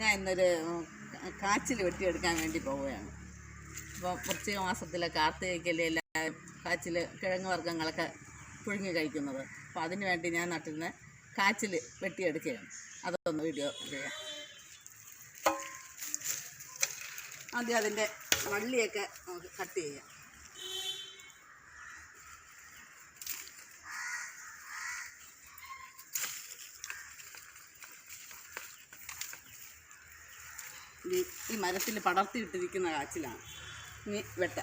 ഞാൻ ഇന്നൊരു കാച്ചിൽ വെട്ടിയെടുക്കാൻ വേണ്ടി പോവുകയാണ്. അപ്പോൾ വൃശ്ചിക മാസത്തിലെ കാർത്തികയ്ക്കല്ലേ എല്ലാവരും കാച്ചിൽ കിഴങ്ങ് വർഗങ്ങളൊക്കെ പുഴുങ്ങി കഴിക്കുന്നത്. അപ്പോൾ അതിന് വേണ്ടി ഞാൻ നട്ടിരുന്ന കാച്ചിൽ വെട്ടിയെടുക്കുകയാണ്. അതൊന്ന് വീഡിയോ ചെയ്യാം. ആദ്യം അതിന്റെ വള്ളിയൊക്കെ നമുക്ക് കട്ട് ചെയ്യാം. ഈ മരത്തിൽ പടർത്തിയിട്ടിരിക്കുന്ന കാച്ചിലാണ്. ഇനി വെട്ട.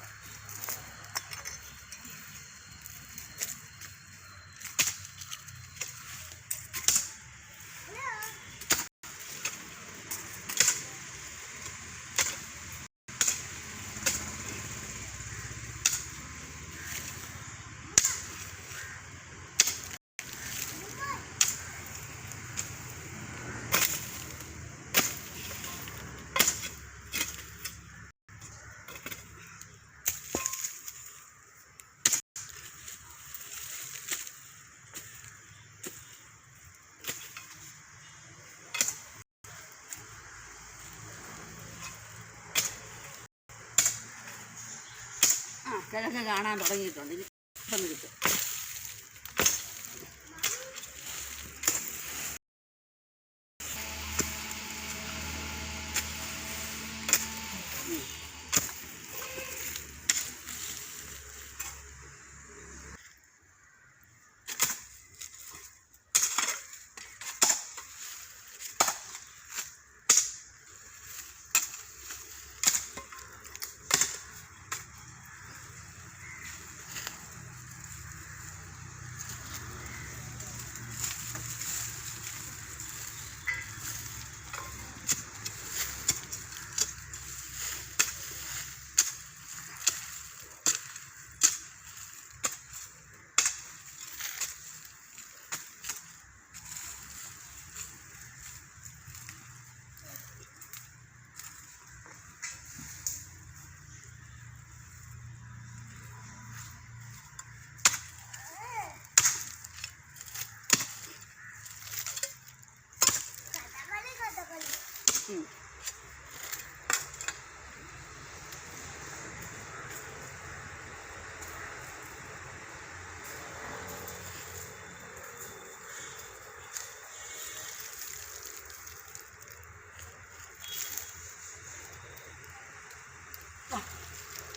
ആ കിഴങ്ങ് കാണാൻ തുടങ്ങിയിട്ടുണ്ട്. ഇനി ഇപ്പം കിട്ടും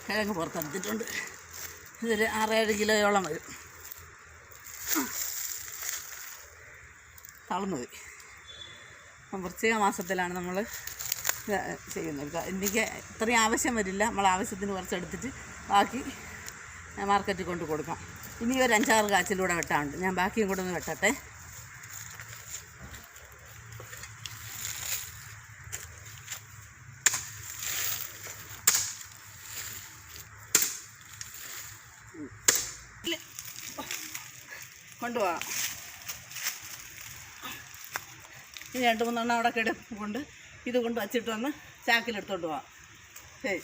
കിഴങ്ങ് പുറത്തെടുത്തിട്ടുണ്ട്. ഇതൊരു ആറേഴ് കിലോയോളം വരും. തളർന്നു പോയി. വൃശ്ചിക മാസത്തിലാണ് നമ്മൾ ചെയ്യുന്നത്. എനിക്ക് ഇത്രയും ആവശ്യം വരില്ല. നമ്മൾ ആവശ്യത്തിന് കുറച്ച് എടുത്തിട്ട് ബാക്കി മാർക്കറ്റിൽ കൊണ്ട് കൊടുക്കാം. ഇനി ഒരു അഞ്ചാറ് കാച്ചിലൂടെ വെട്ടാനുണ്ട്. ഞാൻ ബാക്കിയും കൂടെ ഒന്ന് വെട്ടട്ടെ. കൊണ്ടുപോകാം ഇനി രണ്ട് മൂന്നെണ്ണം അവിടെ കിടപ്പുണ്ട്. ഇത് കൊണ്ട് വച്ചിട്ട് വന്ന് ചാക്കിലെടുത്തോണ്ട് പോവാം. ശരി.